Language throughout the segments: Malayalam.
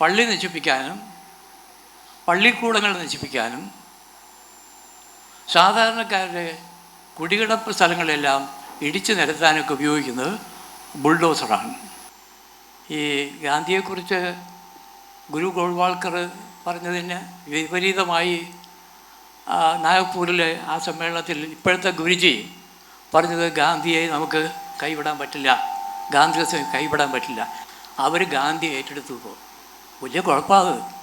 പള്ളി നശിപ്പിക്കാനും പള്ളിക്കൂടങ്ങൾ നശിപ്പിക്കാനും സാധാരണക്കാരുടെ കുടികിടപ്പ് സ്ഥലങ്ങളെല്ലാം ഇടിച്ചു നിരത്താനൊക്കെ ഉപയോഗിക്കുന്നത് ബുൾഡോസറാണ്. ഈ ഗാന്ധിയെക്കുറിച്ച് ഗുരു ഗോൾവാൾക്കർ പറഞ്ഞതിന് വിപരീതമായി നാഗ്പൂരിലെ ആ സമ്മേളനത്തിൽ ഇപ്പോഴത്തെ ഗുരുജി പറഞ്ഞത് ഗാന്ധിയെ നമുക്ക് കൈവിടാൻ പറ്റില്ല ഗാന്ധിയെ കൈവിടാൻ പറ്റില്ല. അവർ ഗാന്ധി ഏറ്റെടുത്തു പോകും വലിയ കുഴപ്പമാണ്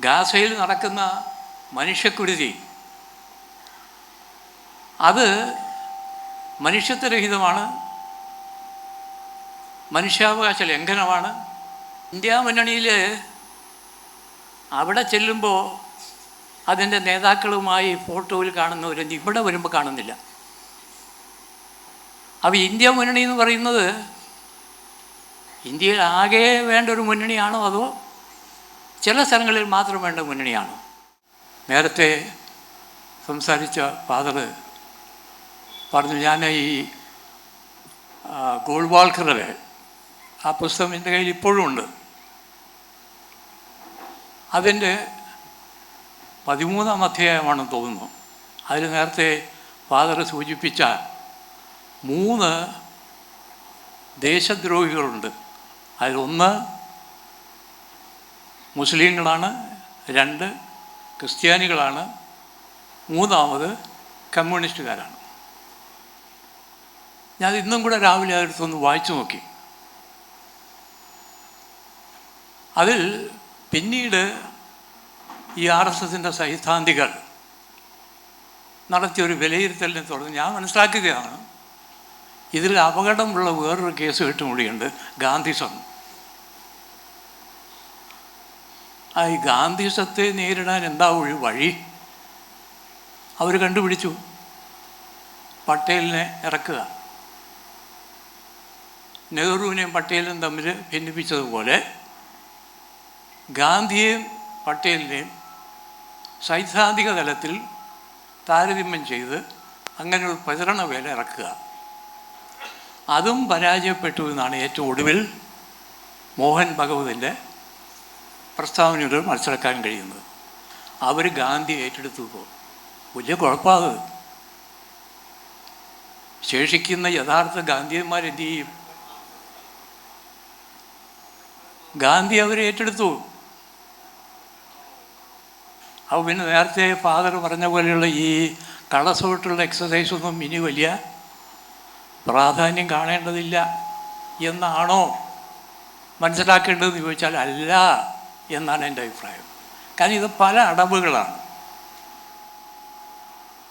ഗാസയിൽ നടക്കുന്ന മനുഷ്യക്കുരുതി. അത് മനുഷ്യത്വരഹിതമാണ്. മനുഷ്യാവകാശ ലംഘനമാണ്. ഇന്ത്യ മുന്നണിയിൽ അവിടെ ചെല്ലുമ്പോൾ അതിന്റെ നേതാക്കളുമായി ഫോട്ടോയിൽ കാണുന്നവരൊന്നും ഇവിടെ വരുമ്പോൾ കാണുന്നില്ല. അപ്പോൾ ഇന്ത്യ മുന്നണി എന്ന് പറയുന്നത് ഇന്ത്യയിൽ ആകെ വേണ്ട ഒരു മുന്നണിയാണോ അതോ ചില സ്ഥലങ്ങളിൽ മാത്രം വേണ്ട മുന്നണിയാണോ? നേരത്തെ സംസാരിച്ച ഫാദർ പറഞ്ഞു ഞാൻ ഈ ഗോൾവാൾക്കറുടെ ആ പുസ്തകം എന്റെ കയ്യിൽ ഇപ്പോഴും ഉണ്ട്. അതിന്റെ പതിമൂന്നാം അധ്യായമാണെന്ന് തോന്നുന്നു. അതിൽ നേരത്തെ ഫാദർ സൂചിപ്പിച്ച മൂന്ന് ദേശദ്രോഹികളുണ്ട്. അതിലൊന്ന് മുസ്ലിങ്ങളാണ് രണ്ട് ക്രിസ്ത്യാനികളാണ് മൂന്നാമത് കമ്മ്യൂണിസ്റ്റുകാരാണ്. ഞാൻ ഇന്നും കൂടെ രാവിലെ അതെടുത്തൊന്ന് വായിച്ചു നോക്കി. അതിൽ പിന്നീട് ഈ ആർ എസ് എസിന്റെ സൈദ്ധാന്തികൾ നടത്തിയ ഒരു വിലയിരുത്തലിനെ തുടർന്ന് ഞാൻ മനസ്സിലാക്കുകയാണ് ഇതിൽ അപകടമുള്ള വേറൊരു കേസ് കെട്ടുകൂടിയുണ്ട് ഗാന്ധിസം ആ ഈ ഗാന്ധിസത്തെ നേരിടാൻ എന്താ ഒരു വഴി? അവർ കണ്ടുപിടിച്ചു. പട്ടേലിനെ ഇറക്കുക. നെഹ്റുവിനെയും പട്ടേലും തമ്മിൽ ഭിന്നിപ്പിച്ചതുപോലെ ഗാന്ധിയെയും പട്ടേലിനെയും സൈദ്ധാന്തിക തലത്തിൽ താരതമ്യം ചെയ്ത് അങ്ങനെ ഒരു പ്രചരണ വേല ഇറക്കുക. അതും പരാജയപ്പെട്ടു എന്നാണ് ഏറ്റവും ഒടുവിൽ മോഹൻ ഭഗവതിന്റെ പ്രസ്താവനയോട് മനസ്സിലാക്കാൻ കഴിയുന്നത്. അവർ ഗാന്ധി ഏറ്റെടുത്തു പോകും വലിയ കുഴപ്പമാണ് ശേഷിക്കുന്ന യഥാർത്ഥ ഗാന്ധിയന്മാരെന്ത് ചെയ്യും? ഗാന്ധി അവരെ ഏറ്റെടുത്തു. അപ്പോൾ പിന്നെ നേരത്തെ ഫാദർ പറഞ്ഞ പോലെയുള്ള ഈ കളസോട്ടുള്ള എക്സസൈസ് ഒന്നും ഇനി വലിയ പ്രാധാന്യം കാണേണ്ടതില്ല എന്നാണോ മനസ്സിലാക്കേണ്ടതെന്ന് ചോദിച്ചാൽ അല്ല. എന്നാണ് എന്റെ അഭിപ്രായം. കാരണം ഇത് പല അടവുകളാണ്.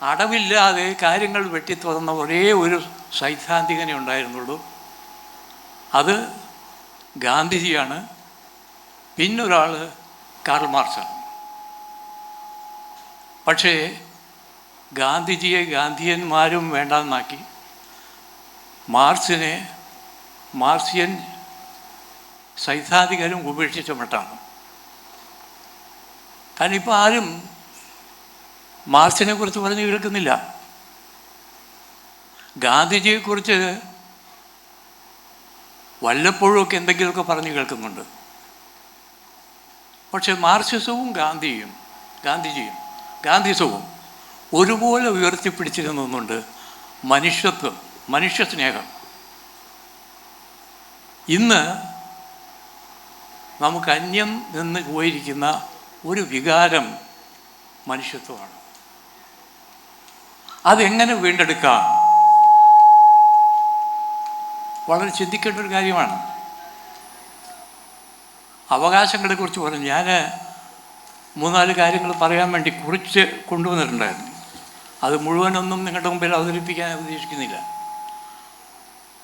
അടവില്ലാതെ കാര്യങ്ങൾ വെട്ടിത്തുറന്ന ഒരേ ഒരു സൈദ്ധാന്തികനെ ഉണ്ടായിരുന്നുള്ളൂ. അത് ഗാന്ധിജിയാണ്. പിന്നൊരാൾ കാർൾ മാർക്സാണ് പക്ഷേ ഗാന്ധിജിയെ ഗാന്ധിയന്മാരും വേണ്ടെന്നാക്കി മാർക്സിനെ മാർക്സിയൻ സൈദ്ധാന്തികരും ഉപേക്ഷിച്ച മട്ടാണ്. കാരണം ഇപ്പോൾ ആരും മാർച്ചിനെ കുറിച്ച് പറഞ്ഞു കേൾക്കുന്നില്ല ഗാന്ധിജിയെക്കുറിച്ച് വല്ലപ്പോഴുമൊക്കെ എന്തെങ്കിലുമൊക്കെ പറഞ്ഞു കേൾക്കുന്നുണ്ട്. പക്ഷെ മാർക്സിസവും ഗാന്ധിയും ഗാന്ധിജിയും ഗാന്ധിസവും ഒരുപോലെ ഉയർത്തിപ്പിടിച്ചിരുന്നുണ്ട് മനുഷ്യത്വം മനുഷ്യസ്നേഹം ഇന്ന് നമുക്ക് അന്യം നിന്ന് പോയിരിക്കുന്ന ഒരു വികാരം മനുഷ്യത്വമാണ്. അതെങ്ങനെ വീണ്ടെടുക്കാം? വളരെ ചിന്തിക്കേണ്ട ഒരു കാര്യമാണ്. അവകാശങ്ങളെക്കുറിച്ച് പറഞ്ഞു. ഞാൻ മൂന്നാൽ കാര്യങ്ങൾ പറയാൻ വേണ്ടി കുറിച്ച് കൊണ്ടുവന്നിട്ടുണ്ടായിരുന്നു. അത് മുഴുവനൊന്നും നിങ്ങളുടെ മുമ്പിൽ അവതരിപ്പിക്കാൻ ഉദ്ദേശിക്കുന്നില്ല.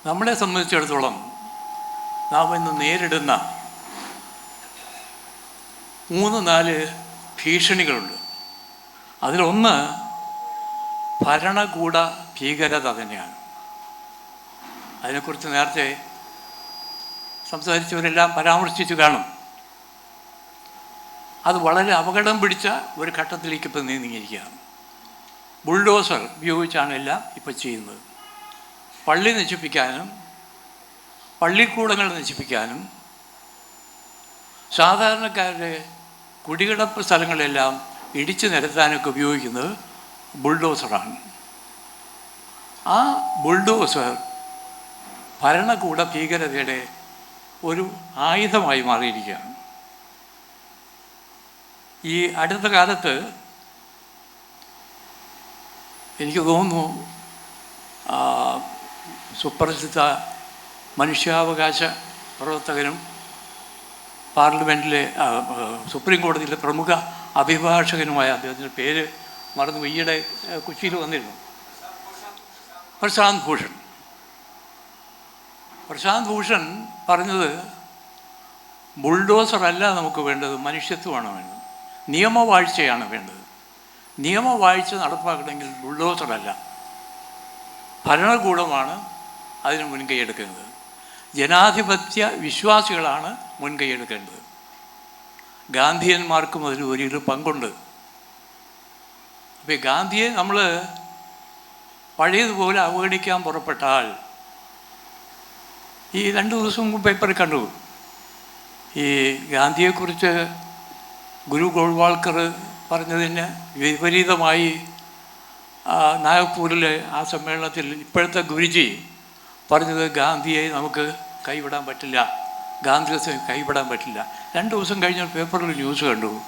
നമ്മളെ സംബന്ധിച്ചിടത്തോളം നാം ഇന്ന് നേരിടുന്ന മൂന്ന് നാല് ഭീഷണികളുണ്ട്. അതിലൊന്ന് ഭരണകൂട ഭീകരത തന്നെയാണ്. അതിനെക്കുറിച്ച് നേരത്തെ സംസാരിച്ചവരെല്ലാം പരാമർശിച്ചു കാണും. അത് വളരെ അപകടം പിടിച്ച ഒരു ഘട്ടത്തിലേക്ക് ഇപ്പം നീങ്ങിയിരിക്കുകയാണ്. ബുൾഡോസർ ഉപയോഗിച്ചാണ് എല്ലാം ഇപ്പോൾ ചെയ്യുന്നത്. പള്ളി നശിപ്പിക്കാനും പള്ളിക്കൂടങ്ങൾ നശിപ്പിക്കാനും സാധാരണക്കാരുടെ കുടികിടപ്പ് സ്ഥലങ്ങളെല്ലാം ഇടിച്ചു നിരത്താനൊക്കെ ഉപയോഗിക്കുന്നത് ബുൾഡോസറാണ്. ആ ബുൾഡോസർ ഭരണകൂട ഭീകരതയുടെ ഒരു ആയുധമായി മാറിയിരിക്കുകയാണ്. ഈ അടുത്ത കാലത്ത് എനിക്ക് തോന്നുന്നു സുപ്രസിദ്ധ മനുഷ്യാവകാശ പ്രവർത്തകനും പാർലമെന്റിലെ സുപ്രീം കോടതിയിലെ പ്രമുഖ അഭിഭാഷകനുമായ അദ്ദേഹത്തിന്റെ പേര് മറന്നു ഈയിടെ കൊച്ചിയിൽ വന്നിരുന്നു. പ്രശാന്ത് ഭൂഷൺ. പ്രശാന്ത് ഭൂഷൺ പറഞ്ഞത് ബുൾഡോസർ അല്ല നമുക്ക് വേണ്ടത് മനുഷ്യത്വമാണ് വേണ്ടത്. നിയമവാഴ്ചയാണ് വേണ്ടത്. നിയമവാഴ്ച നടപ്പാക്കണമെങ്കിൽ ബുൾഡോസർ അല്ല. ഭരണകൂടമാണ് അതിന് മുൻകൈ എടുക്കുന്നത്. ജനാധിപത്യ വിശ്വാസികളാണ് മുൻകൈയെടുക്കേണ്ടത്. ഗാന്ധിയന്മാർക്കും അതിൽ വലിയൊരു പങ്കുണ്ട്. അപ്പോൾ ഗാന്ധിയെ നമ്മൾ പഴയതുപോലെ അവഗണിക്കാൻ പുറപ്പെട്ടാൽ ഈ രണ്ട് ദിവസം മുമ്പ് പേപ്പർ കണ്ടു. ഈ ഗാന്ധിയെക്കുറിച്ച് ഗുരു ഗോൾവാൾക്കർ പറഞ്ഞതിന് വിപരീതമായി നാഗ്പൂരിലെ ആ സമ്മേളനത്തിൽ ഇപ്പോഴത്തെ ഗുരുജി പറഞ്ഞത് ഗാന്ധിയെ നമുക്ക് കൈവിടാൻ പറ്റില്ല. ഗാന്ധിയത്തെ കൈവിടാൻ പറ്റില്ല. രണ്ട് ദിവസം കഴിഞ്ഞ പേപ്പറിൽ ന്യൂസ് കണ്ടു.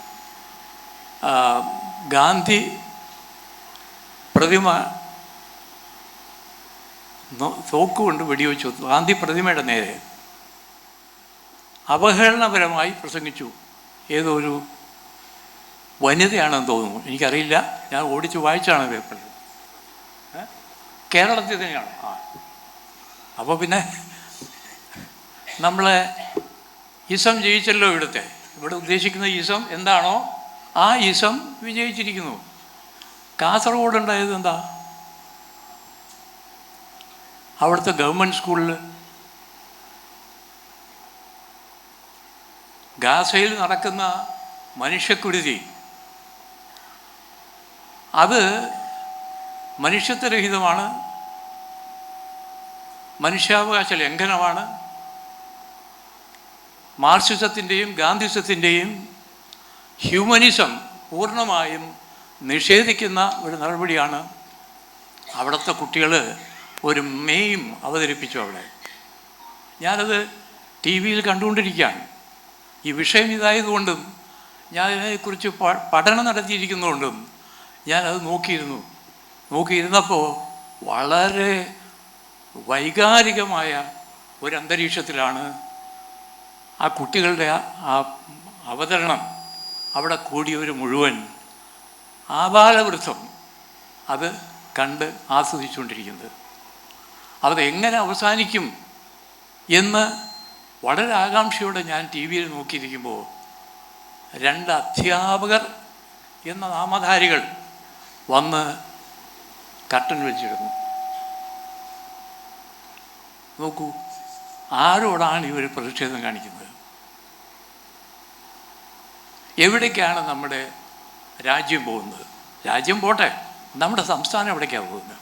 ഗാന്ധി പ്രതിമ തോക്കുകൊണ്ട് വെടിവെച്ചു. ഗാന്ധി പ്രതിമയുടെ നേരെ അവഹേളനപരമായി പ്രസംഗിച്ചു. ഏതോ ഒരു വനിതയാണെന്ന് തോന്നുന്നു. എനിക്കറിയില്ല. ഞാൻ ഓടിച്ച് വായിച്ചാണ് പേപ്പറിൽ. കേരളത്തിൽ തന്നെയാണ്? ആ. അപ്പോൾ പിന്നെ നമ്മളെ ഈസം ജയിച്ചല്ലോ ഇവിടുത്തെ. ഇവിടെ ഉദ്ദേശിക്കുന്ന ഈസം എന്താണോ ആ ഈസം വിജയിച്ചിരിക്കുന്നു. കാസർഗോഡ് ഉണ്ടായത് എന്താ? അവിടുത്തെ ഗവൺമെന്റ് സ്കൂളിൽ ഗാസയിൽ നടക്കുന്ന മനുഷ്യക്കുരുതി. അത് മനുഷ്യത്വരഹിതമാണ് മനുഷ്യാവകാശ ലംഘനമാണ് മാർക്സിസത്തിന്റെയും ഗാന്ധിസത്തിന്റെയും ഹ്യൂമനിസം പൂർണമായും നിഷേധിക്കുന്ന ഒരു നടപടിയാണ് അവിടുത്തെ കുട്ടികൾ ഒരു മെയിം അവതരിപ്പിച്ചു അവിടെ. ഞാനത് ടി വിയിൽ കണ്ടുകൊണ്ടിരിക്കുകയാണ്. ഈ വിഷയം ഇതായതുകൊണ്ടും ഞാൻ ഇതിനെക്കുറിച്ച് പഠനം നടത്തിയിരിക്കുന്നതുകൊണ്ടും ഞാനത് നോക്കിയിരുന്നു. നോക്കിയിരുന്നപ്പോൾ വളരെ വൈകാരികമായ ഒരു അന്തരീക്ഷത്തിലാണ് ആ കുട്ടികളുടെ ആ- അവതരണം അവിടെ കൂടിയവർ മുഴുവൻ ആബാലവൃത്തം അത് കണ്ട് ആസ്വദിച്ചുകൊണ്ടിരിക്കുന്നത്. അത് എങ്ങനെ അവസാനിക്കും എന്ന് വളരെ ആകാംക്ഷയോടെ ഞാൻ ടി വിയിൽ നോക്കിയിരിക്കുമ്പോൾ രണ്ട് അധ്യാപകർ എന്ന നാമധാരികൾ വന്ന് കട്ടൻ വെച്ചിരുന്നു നോക്കൂ ആരോടാണ് ഇവർ പ്രതിഷേധം കാണിക്കുന്നത്? എവിടേക്കാണ് നമ്മുടെ രാജ്യം പോകുന്നത്? രാജ്യം പോട്ടെ. നമ്മുടെ സംസ്ഥാനം എവിടേക്കാണ് പോകുന്നത്?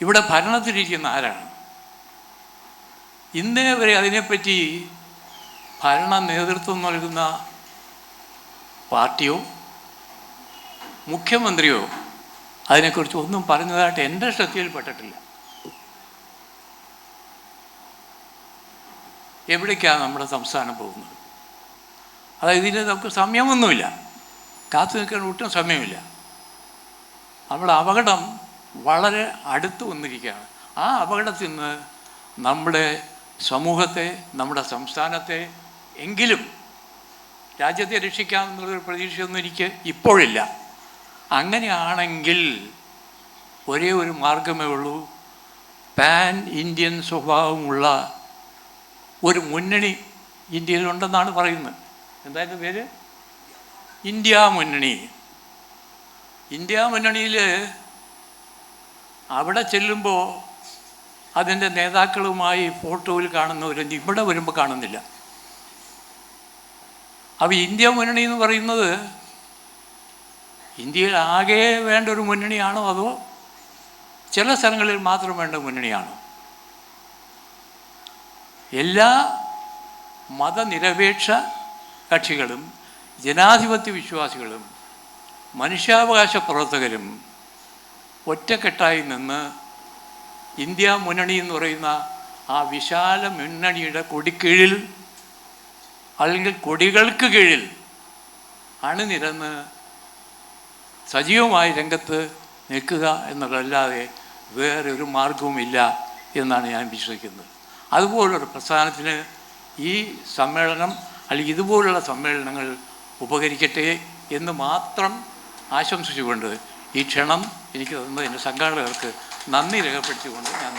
ഇവിടെ ഭരണത്തിലിരിക്കുന്ന ആരാണ്? ഇന്നേ വരെ അതിനെപ്പറ്റി ഭരണ നേതൃത്വം നൽകുന്ന പാർട്ടിയോ മുഖ്യമന്ത്രിയോ അതിനെക്കുറിച്ച് ഒന്നും പറഞ്ഞതായിട്ട് എന്റെ ശ്രദ്ധയിൽപ്പെട്ടിട്ടില്ല. എവിടേക്കാണ് നമ്മുടെ സംസ്ഥാനം പോകുന്നത്? അതായത് ഇതിന് നമുക്ക് സമയമൊന്നുമില്ല. കാത്തു നിൽക്കാൻ ഒട്ടും സമയമില്ല. നമ്മുടെ അപകടം വളരെ അടുത്ത് വന്നിരിക്കുകയാണ്. ആ അപകടത്തിൽ നിന്ന് നമ്മുടെ സമൂഹത്തെ നമ്മുടെ സംസ്ഥാനത്തെ എങ്കിലും രാജ്യത്തെ രക്ഷിക്കാമെന്നുള്ളൊരു പ്രതീക്ഷയൊന്നും എനിക്ക് ഇപ്പോഴില്ല. അങ്ങനെയാണെങ്കിൽ ഒരേ ഒരു മാർഗമേ ഉള്ളൂ. പാൻ ഇന്ത്യൻ സ്വഭാവമുള്ള ഒരു മുന്നണി ഇന്ത്യയിലുണ്ടെന്നാണ് പറയുന്നത്. എന്തായിരുന്നു പേര്? ഇന്ത്യ മുന്നണി. ഇന്ത്യ മുന്നണിയിൽ അവിടെ ചെല്ലുമ്പോൾ അതിന്റെ നേതാക്കളുമായി ഫോട്ടോയിൽ കാണുന്നവരൊന്നും ഇവിടെ വരുമ്പോൾ കാണുന്നില്ല. അപ്പോൾ ഇന്ത്യ മുന്നണി എന്ന് പറയുന്നത് ഇന്ത്യയിൽ ആകെ വേണ്ട ഒരു മുന്നണിയാണോ അതോ ചില സ്ഥലങ്ങളിൽ മാത്രം വേണ്ട മുന്നണിയാണോ? എല്ലാ മതനിരപേക്ഷ കക്ഷികളും ജനാധിപത്യ വിശ്വാസികളും മനുഷ്യാവകാശ പ്രവർത്തകരും ഒറ്റക്കെട്ടായി നിന്ന് ഇന്ത്യ മുന്നണി എന്ന് പറയുന്ന ആ വിശാല മുന്നണിയുടെ കൊടിക്കീഴിൽ അല്ലെങ്കിൽ കൊടികൾക്ക് കീഴിൽ അണിനിരന്ന് സജീവമായി രംഗത്ത് നിൽക്കുക എന്നുള്ളതല്ലാതെ വേറെ ഒരു മാർഗവുമില്ല എന്നാണ് ഞാൻ വിശ്വസിക്കുന്നത്. അതുപോലൊരു പ്രസ്ഥാനത്തിന് ഈ സമ്മേളനം അല്ലെങ്കിൽ ഇതുപോലുള്ള സമ്മേളനങ്ങൾ ഉപകരിക്കട്ടെ എന്ന് മാത്രം ആശംസിച്ചുകൊണ്ട് ഈ ക്ഷണം എനിക്ക് തന്നതിന്റെ സംഘാടകർക്ക് നന്ദി രേഖപ്പെടുത്തിക്കൊണ്ട് ഞാൻ.